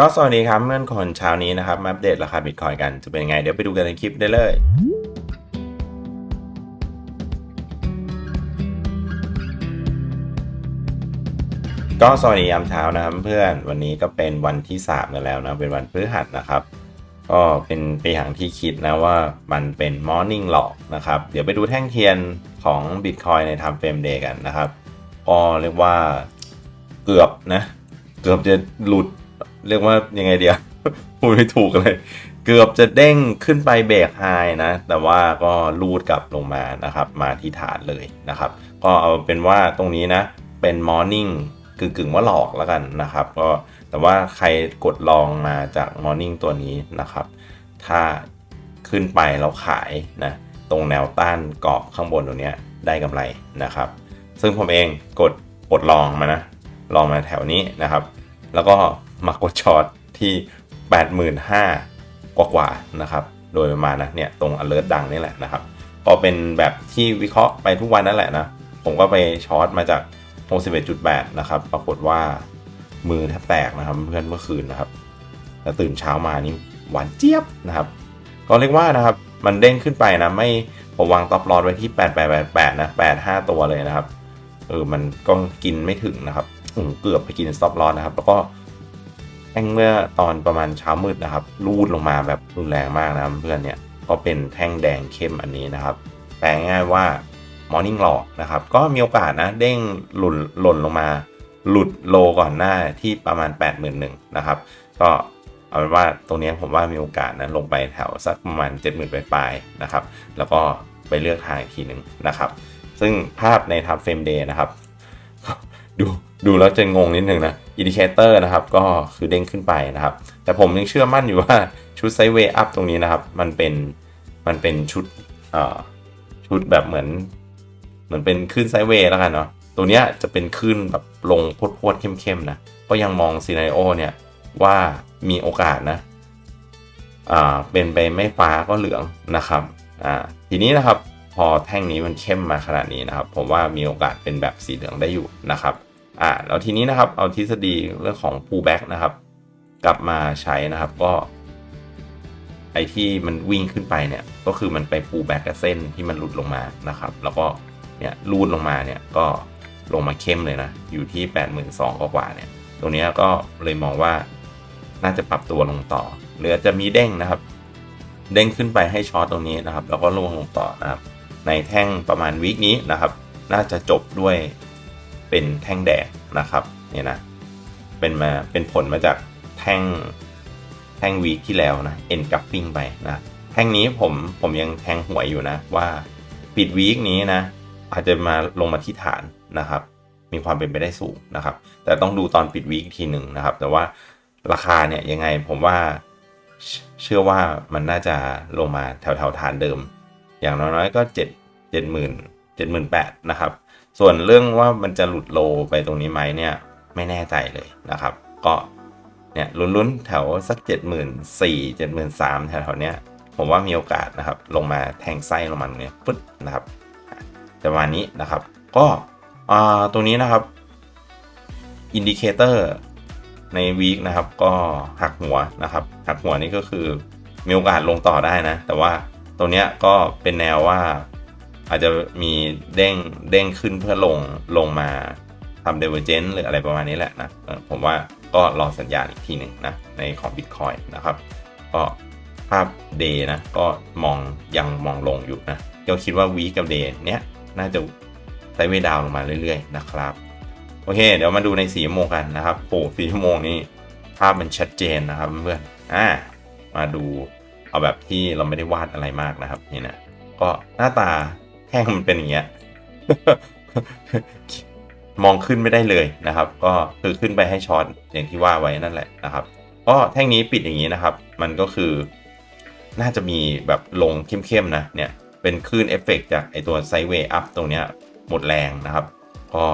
ก็สวัสดีครับเมื่อนคนเช้านี้นะครับมาอัปเดตราคาบิตคอยกันจะเป็นยังไง เดี๋ยวไปดูกันในคลิปได้เลยก็สวัสดียามเช้านะครับเพื่อนวันนี้ก็เป็นวันที่3กันแล้วนะเป็นวันพฤหัสนะครับ ก็เป็นไปอย่างที่คิดนะว่ามันเป็น Morning l o g นะครับเดี๋ยวไปดูแท่งเทียนของ Bitcoin ใน Time Frame Day กันนะครับก็เรียกว่าเกือบนะ เกือบจะหลุด เรียกว่ายังไงเดียวพูดไม่ถูกเลย เกือบจะเด้งขึ้นไปเบรกไฮนะ แต่ว่าก็ลูดกลับลงมานะครับ มาที่ฐานเลยนะครับ ก็เอาเป็นว่าตรงนี้นะ เป็น Morning กึ่งกึ่งว่าหลอกแล้วกันนะครับ ก็แต่ว่าใครกดลองมาจาก Morning ตัวนี้นะครับ ถ้าขึ้นไปแล้วขายนะ ตรงแนวต้านกรอบข้างบนตรงเนี้ยได้กำไรนะครับ ซึ่งผมเองกดกดลองมานะ ลองมาแถวนี้นะครับ แล้วก็ มากดช็อตที่ 85,000กว่ากว่าๆนะครับ โดยประมาณนะเนี่ยตรง alert ดังนี่แหละนะครับ ก็เป็นแบบที่วิเคราะห์ไปทุกวันนั่นแหละนะ ผมก็ไปช็อตมาจาก 61.8 นะครับ ปรากฏว่ามือแทบแตกนะครับเพื่อนเมื่อคืนนะครับแล้วตื่นเช้ามานี่หวานเจี๊ยบนะครับ ก็เรียกว่านะครับมันเด้งขึ้นไปนะไม่ผมวางต็อปลอสไว้ที่ 8888 นะ 85 ตัวเลยนะครับ เออ มันก็กินไม่ถึงนะครับอืมเกือบไปกินสต็อปลอสนะครับ แล้วก็ ท่งเมื่อตอนประมาณเช้ามืดนะครับรูดลงมาแบบรุนแรงมากนะเพื่อนเนี่ยก็เป็นแท่งแดงเข้มอันนี้นะครับแปลง่ายว่า Morning หลอกนะครับก็มีโอกาสนะเด้งหล่นหล่นลงมา หลุดโลก่อนหน้าที่ประมาณ 81,000นะครับก็เอาเป็นว่าตรงนี้ผมว่ามีโอกาสนะลงไปแถวสักประมาณ 70,000ปลายๆนะครับแล้วก็ไปเลือกทางอีกทีหนึ่งนะครับ ซึ่งภาพในทับเฟรมเดย์นะครับ ดูดูแล้วจะงงนิดนึงนะ อินดิเคเตอร์นะครับก็คือเด้งขึ้นไปนะครับ แต่ผมยังเชื่อมั่นอยู่ว่าชุดไซด์เวย์อัพตรงนี้นะครับ มันเป็นมันเป็นชุดชุดแบบเหมือน เหมือนเป็นคลื่นไซด์เวย์แล้วกันเนาะตัวเนี้ยจะเป็นคลื่นแบบลงพวดๆเข้มๆนะก็ยังมองซีนาริโอเนี่ยว่ามีโอกาสนะอ่าเป็นไปไม่ฟ้าก็เหลืองนะครับอ่าทีนี้นะครับพอแท่งนี้มันเข้มมาขนาดนี้นะครับ ผมว่ามีโอกาสเป็นแบบสีเหลืองได้อยู่นะครับ อ่าแล้วทีนี้นะครับเอาทฤษฎีเรื่องของ pullback นะครับ กลับมาใช้นะครับก็ ไอที่มันวิ่งขึ้นไปเนี่ย ก็คือมันไป pullback กับเส้นที่มันหลุดลงมานะครับ แล้วก็เนี่ยรูดลงมาเนี่ยก็ลงมาเข้มเลยนะ อยู่ที่ 82,000กว่ากว่าเนี่ย ตรงนี้ก็เลยมองว่าน่าจะปรับตัวลงต่อ หรือจจะมีเด้งนะครับ เด้งขึ้นไปให้ช็อตตรงนี้นะครับ แล้วก็ลงลงต่อนะครับ ในแท่งประมาณวีคนี้นะครับ น่าจะจบด้วย เป็นแท่งแดงนะครับเนี่ยนะเป็นมาเป็นผลมาจากแท่งแท่งวีคที่แล้วนะเอ็นกั p ปิ้งไปนะแท่งนี้ผมผมยังแทงหวยอยู่นะว่าปิดวีคนี้นะอาจจะมาลงมาที่ฐานนะครับ มีความเป็นไปได้สูงนะครับ แต่ต้องดูตอนปิดวีคทีหนึ่งนะครับ แต่ว่าราคาเนี่ยยังไงผมว่าเชื่อว่ามันน่าจะลงมาแถวแถวๆฐานเดิม อย่างน้อยๆก็เจ็ดเจ็ดหมื่นเจ็ดหมื่นแปดนะครับ ส่วนเรื่องว่ามันจะหลุดโลไปตรงนี้ไหมเนี่ยไม่แน่ใจเลยนะครับ ก็เนี่ยลุ้นๆแถวสักเจ็ดหมื่นสี่เจ็ดหมื่นสามแถวๆเนี้ยผมว่ามีโอกาสนะครับ ลงมาแทงไส้ลงมาตรงเนี้ยปึ๊ดนะครับประมาณนี้นะครับ ก็อ่าตรงนี้นะครับอินดิเคเตอร์ในวีคนะครับ ก็หักหัวนะครับ หักหัวนี่ก็คือมีโอกาสลงต่อได้นะ แต่ว่าตรงเนี้ยก็เป็นแนวว่า อาจจะมีเด้งเด้งขึ้นเพื่อลงลงมาทำเดเวอร์เจนหรืออะไรประมาณนี้แหละนะผมว่าก็รอสัญญาณอีกทีหนึ่งนะในของ Bitcoin นะครับ ก็ภาพเดย์นะก็มองยังมองลงอยู่นะก็คิดว่าวีกับเดย์เนี้ยน่าจะไซด์เวดาวลงมาเรื่อยๆนะครับโอเค เดี๋ยวมาดูในสีชั่วโมงกันนะครับโอ้สี่ชั่วโมงนี้ภาพมันชัดเจนนะครับเพื่อนอ่ามาดูเอาแบบที่เราไม่ได้วาดอะไรมากนะครับนี่นะก็หน้าตา แท่งมันเป็นอย่างเงี้ย มองขึ้นไม่ได้เลยนะครับ ก็คือขึ้นไปให้ช็อตอย่างที่ว่าไว้นั่นแหละนะครับก็แท่งนี้ปิดอย่างนี้นะครับ มันก็คือ น่าจะมีแบบลงเข้มๆนะเนี่ยเป็นคลื่นเอฟเฟกจากไอตัวไซเวย์อัพตรงเนี้ยหมดแรงนะครับ ก็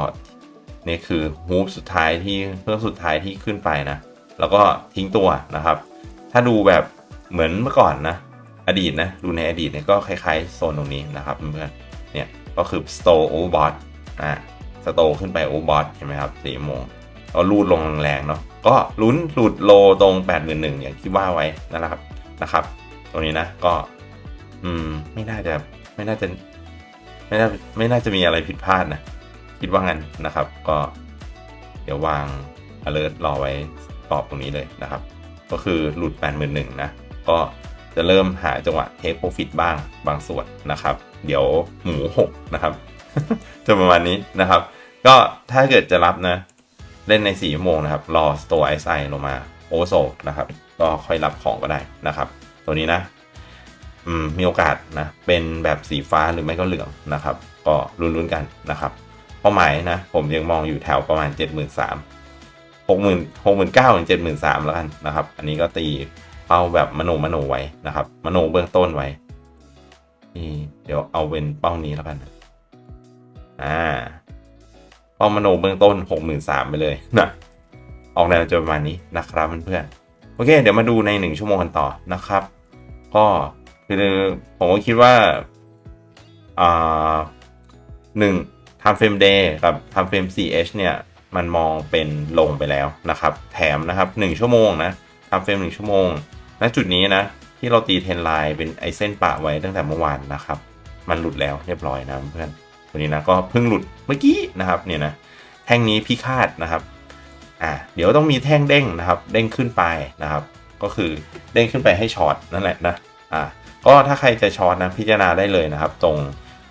นี่คือฮูปสุดท้ายที่เพื่อสุดท้ายที่ขึ้นไปนะ แล้วก็ทิ้งตัวนะครับ ถ้าดูแบบเหมือนเมื่อก่อนนะ อดีตนะ ดูในอดีตเนี่ยก็คล้ายๆโซนตรงนี้นะครับเพื่อน เนี่ยก็คือ store overbought อ่าสโตขึ้นไป overbought ใช่ไหมครับสี่โมงก็รูดลงแรงๆเนาะก็ลุ้นหลุดโลตรง 8 1 0 0 0อย่างที่ว่าไว้นั่นแหละครับนะครับ ตรงนี้นะก็ อืม ไม่น่าจะไม่น่าจะ ไม่น่าไม่น่าจะมีอะไรผิดพลาดนะ คิดว่างั้นนะครับ ก็ เดี๋ยววาง alert รอไว้ตอบตรงนี้เลยนะครับ ก็คือหลุด 81,000นะก็ จะเริ่มหาจังหวะ take profit บ้างบางส่วนนะครับ เดี๋ยวหมู6นะครับจะประมาณนี้นะครับ ก็ถ้าเกิดจะรับนะ เล่นใน4ชั่วโมงนะครับ รอ store SI ลงมาโอโซนะครับ ก็ค่อยรับของก็ได้นะครับ ตัวนี้นะมมีโอกาสนะ เป็นแบบสีฟ้าหรือไม่ก็เหลืองนะครับ ก็ลุ้นๆกันนะครับ เป้าหมายนะ ผมยังมองอยู่แถวประมาณ 7 3 0 0 0หกหมื่นหกหมื่นเก้าถึงเจ็ดหมื่นสามแล้วกันนะครับ อันนี้ก็ตี เป้าแบบมโนมโนไว้นะครับมโนเบื้องต้นไว้นี่เดี๋ยวเอาเป็นเป้านี้แล้วกันอ่าเป้ามโนเบื้องต้นหกหมื่นสามไปเลยนะออกแนวจะประมาณนี้นะครับเพื่อนๆโอเค เดี๋ยวมาดูในหนึ่งชั่วโมงกันต่อนะครับ ก็คือผมก็คิดว่าอ่าหนึ่ง time frame day กับ time frame 4h เนี่ยมันมองเป็นลงไปแล้วนะครับ แถมนะครับ 1 ชั่วโมงนะทำเฟรม 1 ชั่วโมง ณจุดนี้นะ ที่เราตีเทนไลน์เป็นไอเส้นปะไว้ตั้งแต่เมื่อวานนะครับ มันหลุดแล้วเรียบร้อยนะเพื่อนตัวนี้นะก็เพิ่งหลุดเมื่อกี้นะครับเนี่ยนะแท่งนี้พิคาดนะครับอ่าเดี๋ยวต้องมีแท่งเด้งนะครับ เด้งขึ้นไปนะครับ ก็คือเด้งขึ้นไปให้ช็อตนั่นแหละนะอ่าก็ถ้าใครจะช็อตนะพิจารณาได้เลยนะครับ ตรง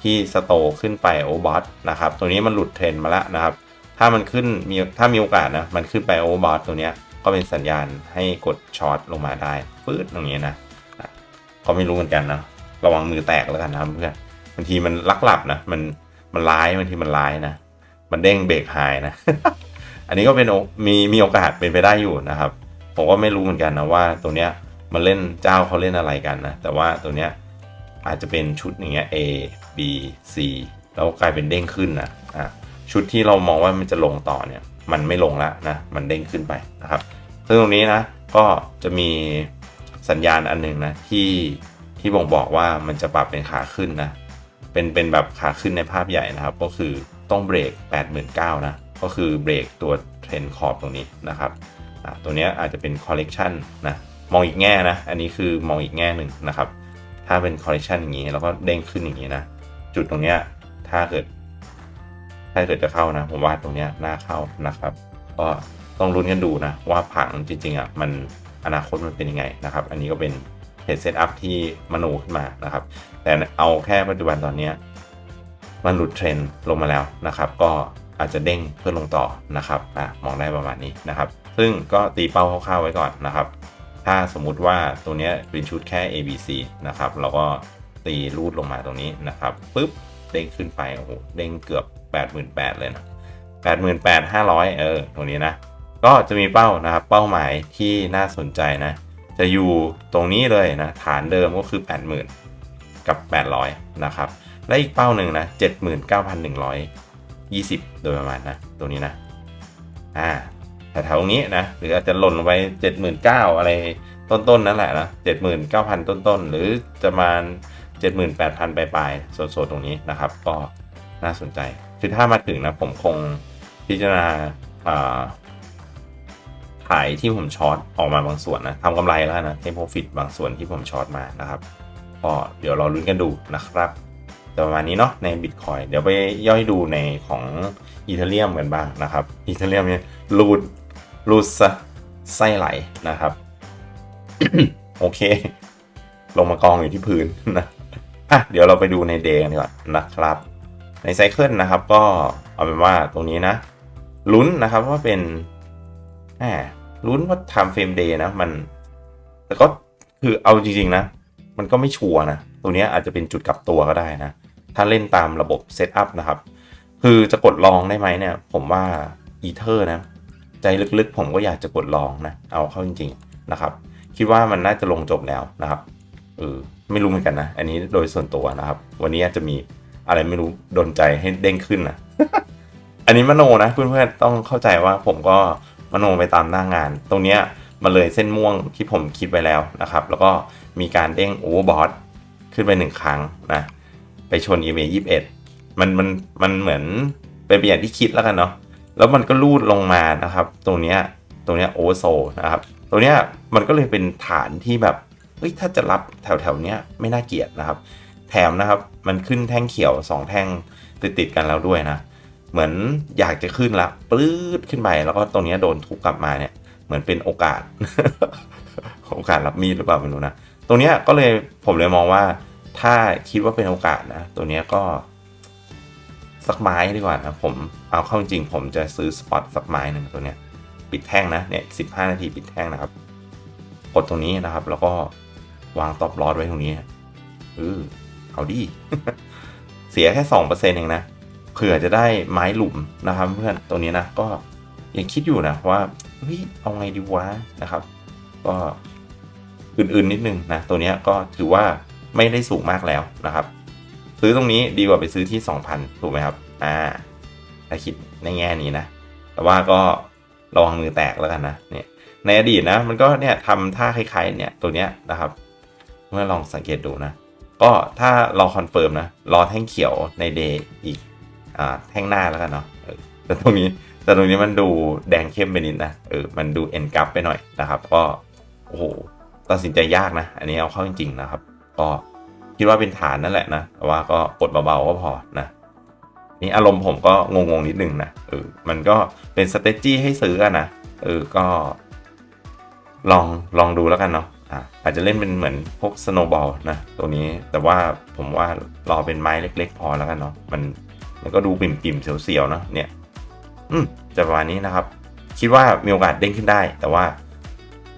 ที่สโตขึ้นไปโอบอสนะครับตัวนี้มันหลุดเทรนมาแล้วนะครับ ถ้ามันขึ้นมีถ้ามีโอกาสนะมันขึ้นไปโอวบอทตัวเนี้ย ก็เป็นสัญญาณให้กดช็อตลงมาได้ปื๊ดตรงนี้นะก็ไม่รู้เหมือนกันนะระวังมือแตกแล้วกันนะเพื่อนบางทีมันลักหลับนะมันมันร้ายบางทีมันร้ายนะมันเด้งเบรกหายนะ อันนี้ก็เป็นมีมีโอกาสเป็นไปได้อยู่นะครับ ผมก็ไม่รู้เหมือนกันนะว่าตัวเนี้ยมันเล่นเจ้าเขาเล่นอะไรกันนะ แต่ว่าตัวเนี้ยอาจจะเป็นชุดอย่างเงี้ย A B C แล้วกลายเป็นเด้งขึ้นนะอะชุดที่เรามองว่ามันจะลงต่อเนี่ย มันไม่ลงแล้วนะ มันเด้งขึ้นไปนะครับ ซึ่งตรงนี้นะ ก็จะมีสัญญาณอันหนึ่งนะที่ที่บ่งบอกว่ามันจะปรับเป็นขาขึ้นนะ เป็นเป็นแบบขาขึ้นในภาพใหญ่นะครับ ก็คือต้องเบรก 89,000นะ ก็คือเบรกตัวเทรนขอบตรงนี้นะครับอ่าตัวนี้อาจจะเป็นคอลเลกชันนะ มองอีกแง่นะ อันนี้คือมองอีกแง่หนึ่งนะครับ ถ้าเป็นคอลเลกชันอย่างนี้ แล้วก็เด้งขึ้นอย่างนี้นะ จุดตรงเนี้ย ถ้าเกิด ถ้าเกิดจะเข้านะ ผมว่าตรงเนี้ยน่าเข้านะครับ ก็ต้องลุ้นกันดูนะ ว่าผังจริงๆอะมันอนาคตมันเป็นยังไงนะครับ อันนี้ก็เป็นเหตุเซตอัพที่มโนขึ้นมานะครับ แต่เอาแค่ปัจจุบันตอนนี้มันหลุดเทรนลงมาแล้วนะครับ ก็อาจจะเด้งเพื่อลงต่อนะครับอะมองได้ประมาณนี้นะครับ ซึ่งก็ตีเป้าคร่าวๆไว้ก่อนนะครับ ถ้าสมมุติว่าตัวนี้เป็นชุดแค่ A B C นะครับเราก็ตีรูดลงมาตรงนี้นะครับปุ๊บเด้งขึ้นไปโอ้โหเด้งเกือบ 88,000เลยนะ88,500 เออ ตรงนี้นะ ก็จะมีเป้านะครับ เป้าหมายที่น่าสนใจนะ จะอยู่ตรงนี้เลยนะ ฐานเดิมก็คือ 80,000 กับ 800 นะครับ และอีกเป้าหนึ่งนะ 79,120 โดยประมาณนะ ตัวนี้นะ อ่าแถวๆนี้นะ หรืออาจจะหล่นลงไป 79,000 อะไรต้นๆนั่นแหละนะ79,000 ต้นๆ หรือจะมา78,000 ปลายๆโซนๆตรงนี้นะครับ ก็ น่าสนใจ คือถ้ามาถึงนะผมคงพิจารณาขายที่ผมช็อตออกมาบางส่วนนะทำกำไรแล้วนะเทมโพฟิตบางส่วนที่ผมช็อตมานะครับก็เดี๋ยวเราลุ้นกันดูนะครับประมาณนี้เนาะในบิตคอยเดี๋ยวไปย่อยดูในของอีเทเรียมกันบ้างนะครับอีเทเรียมเนี่ยรูดรูดซะไส้ไหลนะครับ โอเค ลงมากองอยู่ที่พื้นนะอะเดี๋ยวเราไปดูในเดย์กันดีกว่านะครับ ในไซเคิลนะครับ ก็เอาเป็นว่าตรงนี้นะลุ้นนะครับว่าเป็นแหมลุ้นว่า time frame day นะมัน แต่ก็คือเอาจริง ๆ นะ มันก็ไม่ชัวร์นะ ตัวนี้อาจจะเป็นจุดกลับตัวก็ได้นะ ถ้าเล่นตามระบบเซตอัพนะครับ คือจะกดลองได้ไหมเนี่ย ผมว่าอีเทอร์นะ ใจลึกๆ ผมก็อยากจะกดลองนะ เอาเข้าจริง ๆ นะครับ คิดว่ามันน่าจะลงจบแล้วนะครับเออไม่รู้เหมือนกันนะ อันนี้โดยส่วนตัวนะครับ วันนี้อาจจะมี อะไรไม่รู้โดนใจให้เด้งขึ้นนะอันนี้มโนนะเพื่อนๆต้องเข้าใจว่าผมก็มโนไปตามหน้างาน ตรงเนี้ยมาเลยเส้นม่วงที่ผมคิดไว้แล้วนะครับ แล้วก็มีการเด้งโอเวอร์บอทขึ้นไปหนึ่งครั้งนะไปชน EMA 21 มันมันมันเหมือนเป็นไปอย่างที่คิดแล้วกันเนาะแล้วมันก็ลูดลงมานะครับ ตรงเนี้ยตัวเนี้ยโอเวอร์โซนะครับตัวเนี้ยมันก็เลยเป็นฐานที่แบบเฮ้ยถ้าจะรับแถวแถวๆเนี้ยไม่น่าเกลียดนะครับ แถมนะครับ มันขึ้นแท่งเขียวสองแท่งติดติดๆกันแล้วด้วยนะ เหมือนอยากจะขึ้นละปลื้ดขึ้นไปแล้วก็ตรงเนี้ยโดนทุบกลับมาเนี่ย เหมือนเป็นโอกาส โอกาสรับมีดหรือเปล่าไม่รู้นะ ตรงเนี้ยก็เลยผมเลยมองว่า ถ้าคิดว่าเป็นโอกาสนะ ตัวเนี้ยก็ สักไม้ดีกว่านะผมเอาเข้าจริง ผมจะซื้อสปอตสักไม้หนึ่งตัวเนี้ยปิดแท่งนะเนี่ยสิบห้านาทีปิดแท่งนะครับกดตรงนี้นะครับ แล้วก็วางตอบลอดไว้ตรงนี้เออ เอาดี เสียแค่สองเปอร์เซ็นต์เองนะ เผื่อจะได้ไม้หลุมนะครับเพื่อน ตัวนี้นะ ก็ยังคิดอยู่นะว่าเฮ้ยเอาไงดีวะนะครับ ก็อื่นๆนิดนึงนะ ตัวนี้ก็ถือว่าไม่ได้สูงมากแล้วนะครับ ซื้อตรงนี้ดีกว่าไปซื้อที่ 2,000 ถูกไหมครับ อ่าถ้าคิดในแง่นี้นะ แต่ว่าก็ระวังมือแตกแล้วกันนะ เนี่ย ในอดีตนะ มันก็เนี่ยทำท่าคล้ายๆ เนี่ยตัวเนี้ยนะครับ เมื่อลองสังเกตดูนะ ก็ถ้าเราคอนเฟิร์มนะ รอแท่งเขียวในเดย์อีกอ่าแท่งหน้าแล้วกันเนาะแต่ตรงนี้แต่ตรงนี้มันดูแดงเข้มไปนิดนะเออมันดูเอ็นกัฟไปหน่อยนะครับ ก็โอ้โหตัดสินใจยากนะ อันนี้เอาเข้าจริงๆนะครับ ก็คิดว่าเป็นฐานนั่นแหละนะแต่ว่าก็กดเบาๆก็พอนะนี่อารมณ์ผมก็งงๆนิดนึงนะเออมันก็เป็นสเตจี้ให้ซื้อนะเออก็ลองลองดูแล้วกันเนาะ อะอาจจะเล่นเป็นเหมือนพวกสโนบอลนะตัวนี้แต่ว่าผมว่ารอเป็นไม้เล็ก ๆ พอแล้วกันเนาะมันมันก็ดูปิ่มๆเสียวๆเนาะเนี่ย อืมจะประมาณนี้นะครับ คิดว่ามีโอกาสเด้งขึ้นได้ แต่ว่า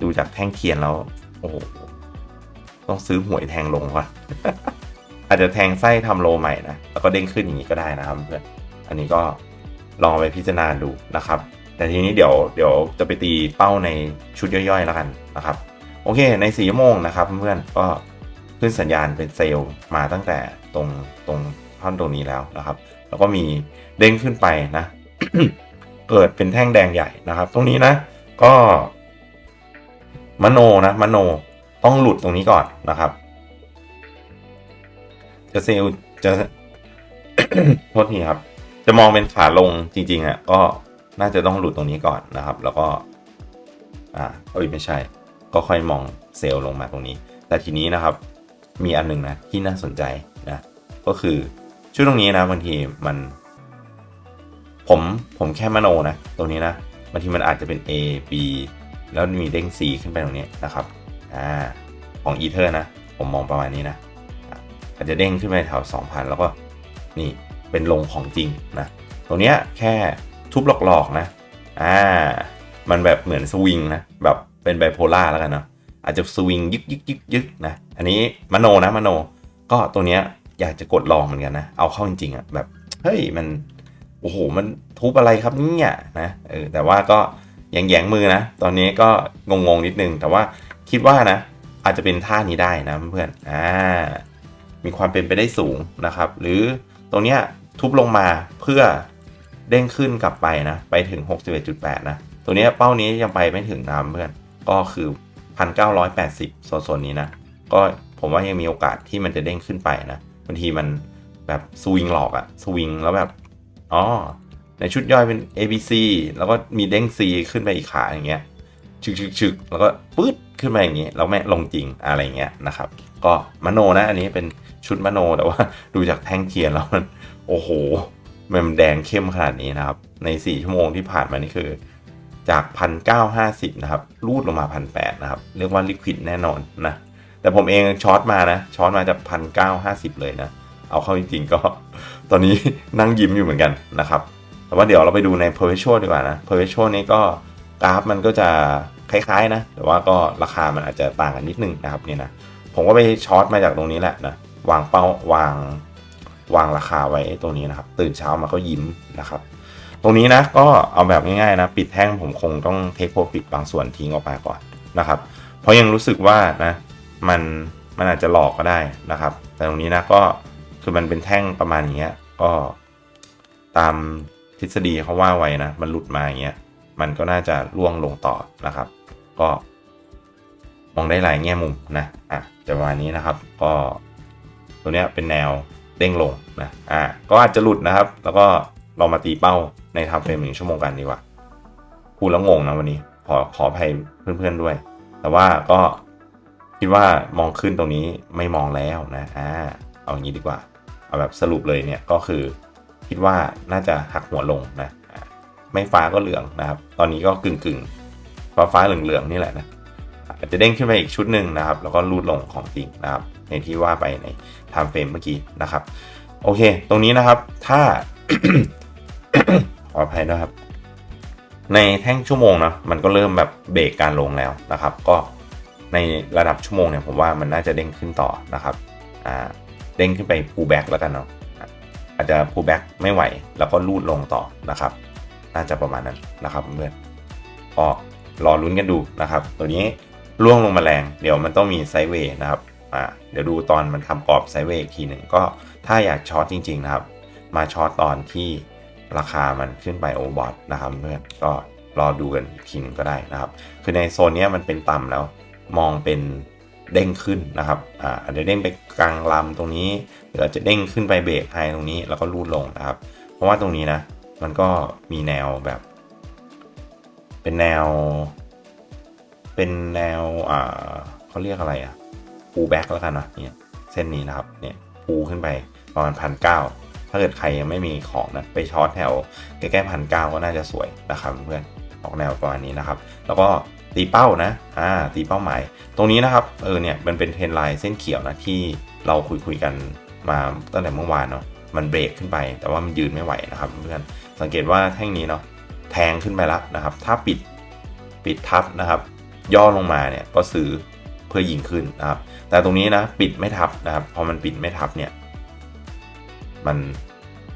ดูจากแท่งเทียนแล้วโอ้โหต้องซื้อหวยแทงลงก่อนอาจจะแทงไส้ทำโลใหม่นะแล้วก็เด้งขึ้นอย่างนี้ก็ได้นะครับเพื่อนอันนี้ก็ลองไปพิจารณาดูนะครับ แต่ทีนี้เดี๋ยวเดี๋ยวจะไปตีเป้าในชุดย่อยๆแล้วกันนะครับ โอเค ในสี่ชั่วโมงนะครับเพื่อนๆก็ขึ้นสัญญาณเป็นเซลล์มาตั้งแต่ตรงตรงท่อนตรงนี้แล้วนะครับ แล้วก็มีเด้งขึ้นไปนะ เกิดเป็นแท่งแดงใหญ่นะครับ ตรงนี้นะ ก็ มโนนะ มโนต้องหลุดตรงนี้ก่อนนะครับ จะเซลล์จะโทษทีครับ จะมองเป็นขาลงจริงๆอะก็น่าจะต้องหลุดตรงนี้ก่อนนะครับ แล้วก็ อ่าเอ้ยไม่ใช่ ก็ค่อยมองเซลล์ลงมาตรงนี้ แต่ทีนี้นะครับมีอันหนึงนะที่น่าสนใจนะก็คือช่วงตรงนี้นะบางทีมัน ผมผมแค่มโนนะตรงนี้นะบางทีมันอาจจะเป็น A B แล้วมีเด้ง C ขึ้นไปตรงนี้นะครับอ่าของอีเทอร์นะ ผมมองประมาณนี้นะอะอาจจะเด้งขึ้นไปแถว2,000 แล้วก็นี่เป็นลงของจริงนะตรงเนี้ยแค่ทุบหลอกๆนะอ่ามันแบบเหมือนสวิงนะแบบ เป็นไบโพล่าแล้วกันเนาะอาจจะสวิงยึกยึกยึกยึกนะ อันนี้มโนนะมโน ก็ตัวเนี้ยอยากจะกดลองเหมือนกันนะ เอาเข้าจริงๆอะ่ะแบบ เฮ้ยมัน โอ้โห มันทุบอะไรครับเนี่ยนะเออแต่ว่าก็ยังแยงมือนะ ตอนนี้ก็งงๆนิดนึง แต่ว่าคิดว่านะ อาจจะเป็นท่านี้ได้นะเพื่อนอ่ามีความเป็นไปได้สูงนะครับ หรือตรงเนี้ยทุบลงมาเพื่อเด้งขึ้นกลับไปนะ ไปถึง 61.8 นะ ตัวเนี้ยเป้านี้ยังไปไม่ถึงนะเพื่อน ก็คือ 1,980โซนๆนี้นะ ก็ผมว่ายังมีโอกาสที่มันจะเด้งขึ้นไปนะบางทีมันแบบสวิงหลอกอะสวิงแล้วแบบอ๋อในชุดย่อยเป็น A B C แล้วก็มีเด้ง C ขึ้นไปอีกขาอย่างเงี้ยชึกชึกชึกแล้วก็ปื๊ดขึ้นมาอย่างงี้แล้วแม่ลงจริงอะไรเงี้ยนะครับ ก็มโนนะ อันนี้เป็นชุดมโนแต่ว่าดูจากแท่งเทียนแล้วมันโอ้โหมันแดงเข้มขนาดนี้นะครับ ใน 4 ชั่วโมงที่ผ่านมานี่คือ จาก 1,950 นะครับ รูดลงมา 1,800 นะครับ เรียกว่าลิควิดแน่นอนนะ แต่ผมเองช็อตมานะ ช็อตมาจาก 1,950 เลยนะ เอาเข้าจริงๆก็ ตอนนี้นั่งยิ้มอยู่เหมือนกันนะครับ แต่ว่าเดี๋ยวเราไปดูใน perpetual ดีกว่านะ perpetual นี้ก็กราฟมันก็จะคล้ายๆนะ แต่ว่าก็ราคามันอาจจะต่างกันนิดนึงนะครับเนี่ยนะ ผมก็ไปช็อตมาจากตรงนี้แหละนะ วางเป้าวางวางราคาไว้ตรงนี้นะครับ ตื่นเช้ามาก็ยิ้มนะครับ ตรงนี้นะก็เอาแบบง่ายๆนะ ปิดแท่งผมคงต้องเทคโปรฟิตบางส่วนทิ้งออกไปก่อนนะครับ เพราะยังรู้สึกว่านะมันมันอาจจะหลอกก็ได้นะครับ แต่ตรงนี้นะก็คือมันเป็นแท่งประมาณอย่างเงี้ก็ตามทฤษฎีเขาว่าไว้นะ มันหลุดมาอย่างเงี้ยมันก็น่าจะล่วงลงต่อนะครับ ก็มองได้หลายแง่มุมนะอะจะประมาณนี้นะครับ ก็ตัวเนี้ยเป็นแนวเด้งลงนะอะก็อาจจะหลุดนะครับ แล้วก็เรามาตีเป้า ในทำเฟรมหนึ่งชั่วโมงกันดีกว่าพูดแล้วงงนะวันนี้ ขอขออภัยเพื่อนๆด้วย แต่ว่าก็คิดว่ามองขึ้นตรงนี้ไม่มองแล้วนะอ่าเอาอย่างนี้ดีกว่า เอาแบบสรุปเลยเนี่ยก็คือ คิดว่าน่าจะหักหัวลงนะไม่ฟ้าก็เหลืองนะครับ ตอนนี้ก็กึ่งกึ่งฟ้าฟ้าเหลืองเหลืองๆนี่แหละนะอาจจะเด้งขึ้นไปอีกชุดหนึ่งนะครับ แล้วก็รูดลงของจริงนะครับ ในที่ว่าไปในไทม์เฟรมเมื่อกี้นะครับ โอเค ตรงนี้นะครับ ถ้า ขออภัยนะครับ ในแท่งชั่วโมงนะมันก็เริ่มแบบเบรกการลงแล้วนะครับ ก็ในระดับชั่วโมงเนี่ยผมว่ามันน่าจะเด้งขึ้นต่อนะครับอ่าเด้งขึ้นไป pull back แล้วกันเนาะอาจจะ pull back ไม่ไหว แล้วก็ลูดลงต่อนะครับ น่าจะประมาณนั้นนะครับเพื่อนก็รอลุ้นกันดูนะครับ ตัวนี้ล่วงลงมาแรง เดี๋ยวมันต้องมีไซเวย์นะครับอ่าเดี๋ยวดูตอนมันทำกรอบไซเวย์อีกทีหนึ่งก็ถ้าอยากช็อตจริง ๆ นะครับ มาช็อตตอนที่ ราคามันขึ้นไปโอเวอร์บอทนะครับเพื่อนก็รอดูกันอีกทีหนึ่งก็ได้นะครับ คือในโซนนี้มันเป็นต่ำแล้วมองเป็นเด้งขึ้นนะครับอ่าอาจจะเด้งไปกลางลำตรงนี้ หรืออาจจะเด้งขึ้นไปเบรกไฮตรงนี้แล้วก็ลูดลงนะครับ เพราะว่าตรงนี้นะมันก็มีแนวแบบ เป็นแนว เป็นแนวอ่าเขาเรียกอะไรอะปูแบ็กแล้วกันนะเนี่ยเส้นนี้นะครับเนี่ยปูขึ้นไปประมาณพันเก้า ถ้าเกิดใครยังไม่มีของนะไปช็อตแถวใกล้ๆพันเก้าก็น่าจะสวยนะครับเพื่อนออกแนวประมาณนี้นะครับ แล้วก็ตีเป้านะ อ่า ตีเป้าหมาย ตรงนี้นะครับ เออ เนี่ย มันเป็นเทรนไลน์เส้นเขียวนะที่เราคุยคุยๆกันมาตั้งแต่เมื่อวานเนาะ มันเบรกขึ้นไป แต่ว่ามันยืนไม่ไหวนะครับเพื่อน สังเกตว่าแท่งนี้เนาะ แทงขึ้นไปแล้วนะครับ ถ้าปิด ปิดทับนะครับ ย่อลงมาเนี่ย ก็ซื้อเพื่อยิงขึ้นนะครับ แต่ตรงนี้นะ ปิดไม่ทับนะครับ พอมันปิดไม่ทับเนี่ย มัน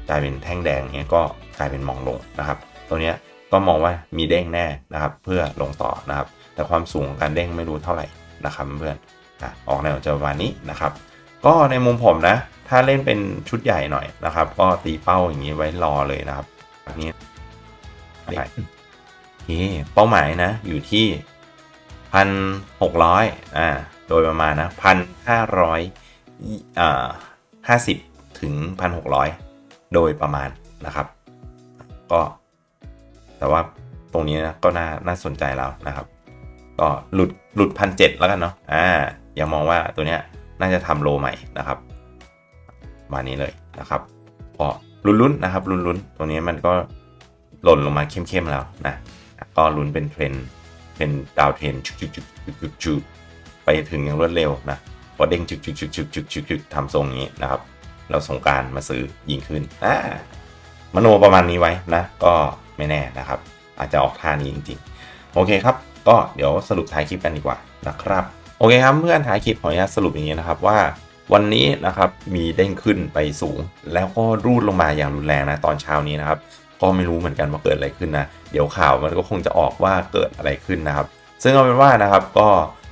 กลายเป็นแท่งแดงเนี่ยก็กลายเป็นมองลงนะครับ ตัวเนี้ยก็มองว่ามีเด้งแน่นะครับ เพื่อลงต่อนะครับ แต่ความสูงของการเด้งไม่รู้เท่าไหร่นะครับเพื่อนอะออกแนวจะประมาณนี้นะครับ ก็ในมุมผมนะ ถ้าเล่นเป็นชุดใหญ่หน่อยนะครับ ก็ตีเป้าอย่างนี้ไว้รอเลยนะครับแบบนี้โอเคเป้าหมายนะอยู่ที่พันหกร้อยอ่าโดยประมาณนะพันห้าร้อยอ่าห้าสิบ ถึงพันหกร้อยโดยประมาณนะครับ ก็ แต่ว่าตรงนี้นะก็น่าน่าสนใจแล้วนะครับ ก็หลุดหลุดพันเจ็ดแล้วกันเนาะอ่ายังมองว่าตัวเนี้ยน่าจะทำโลใหม่นะครับ มานี้เลยนะครับก็ลุ้นๆนะครับลุ้นๆตรงนี้มันก็หล่นลงมาเข้มๆแล้วนะก็ลุ้นเป็นเทรนเป็นดาวเทรนจุกๆๆๆๆไปถึงอย่างรวดเร็วนะพอเด้งจุกๆๆๆๆๆทำทรงนี้นะครับ เราสงการมาซื้อยิงขึ้นอ่ามโนประมาณนี้ไว้นะ ก็ไม่แน่นะครับ อาจจะออกท่านี้จริงๆ โอเคครับ ก็เดี๋ยวสรุปท้ายคลิปกันดีกว่านะครับ โอเคครับเพื่อนท้ายคลิปขออนุญาตสรุปอย่างนี้นะครับว่าวันนี้นะครับมีเด้งขึ้นไปสูง แล้วก็รูดลงมาอย่างรุนแรงนะตอนเช้านี้นะครับ ก็ไม่รู้เหมือนกันว่าเกิดอะไรขึ้นนะ เดี๋ยวข่าวมันก็คงจะออกว่าเกิดอะไรขึ้นนะครับ ซึ่งเอาเป็นว่านะครับก็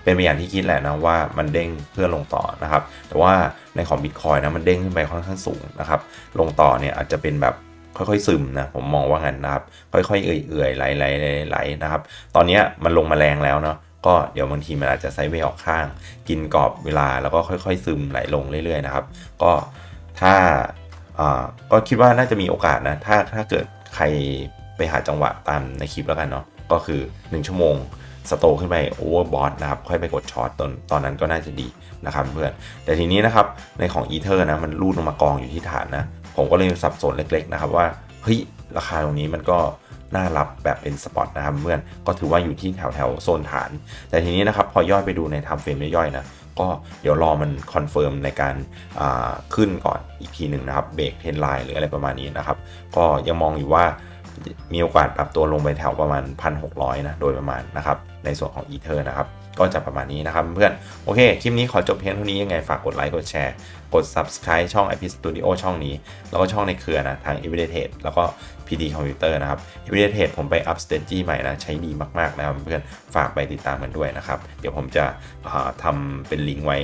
เป็นไปอย่างที่คิดแหละนะว่ามันเด้งเพื่อลงต่อนะครับ แต่ว่าในของ Bitcoin นะมันเด้งขึ้นไปค่อนข้างสูงนะครับ ลงต่อเนี่ยอาจจะเป็นแบบค่อยๆซึมนะผมมองว่างั้นนะครับ ค่อยๆเอื่อยๆไหลๆไหลๆนะครับ ตอนนี้มันลงมาแรงแล้วเนาะก็เดี๋ยวบางทีมันอาจจะไซด์เวย์ออกข้าง กินกรอบเวลาแล้วก็ค่อยๆซึมไหลลงเรื่อยๆนะครับ ก็ถ้าอ่าก็คิดว่าน่าจะมีโอกาสนะ ถ้าถ้าเกิดใครไปหาจังหวะตามในคลิปแล้วกันเนาะก็คือ 1 ชั่วโมง สโตขึ้นไปโอเวอร์บอทนะครับค่อยไปกดช็อตตอนตอนนั้นก็น่าจะดีนะครับเพื่อนแต่ทีนี้นะครับในของอีเทอร์นะมันรูดลงมากองอยู่ที่ฐานนะผมก็เลยสับสนเล็กๆนะครับว่าเฮ้ยราคาตรงนี้มันก็น่ารับแบบเป็นสปอตนะครับเพื่อนก็ถือว่าอยู่ที่แถวแถวๆโซนฐาน แต่ทีนี้นะครับพอย่อยไปดูในไทม์เฟรมย่อยๆนะก็เดี๋ยวรอมันคอนเฟิร์มในการาขึ้นก่อนอีกทีหนึ่งนะครับเบรกเทนไลน์หรืออะไรประมาณนี้นะครับ ก็ยังมองอยู่ว่ามีโอกาสปรับตัวลงไปแถวประมาณ 1,600 นะ โดยประมาณนะครับ ในส่วนของ Ether นะครับ ก็จะประมาณนี้นะครับเพื่อน โอเค คลิปนี้ขอจบเพียงเท่านี้ยังไงฝากกดไลค์ กดแชร์ กด Subscribe ช่อง IP Studio ช่องนี้ แล้วก็ช่องในเครือนะ ทาง Everyday Trade แล้วก็ PD Computer นะครับ Everyday Trade ผมไป up strategy ใหม่นะ ใช้ดีมากๆนะครับเพื่อน ฝากไปติดตามกันด้วยนะครับ เดี๋ยวผมจะทำเป็นลิงก์ไว้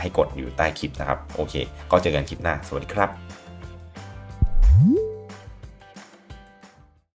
ให้กดอยู่ใต้คลิปนะครับ โอเค ก็เจอกันคลิปหน้า สวัสดีครับ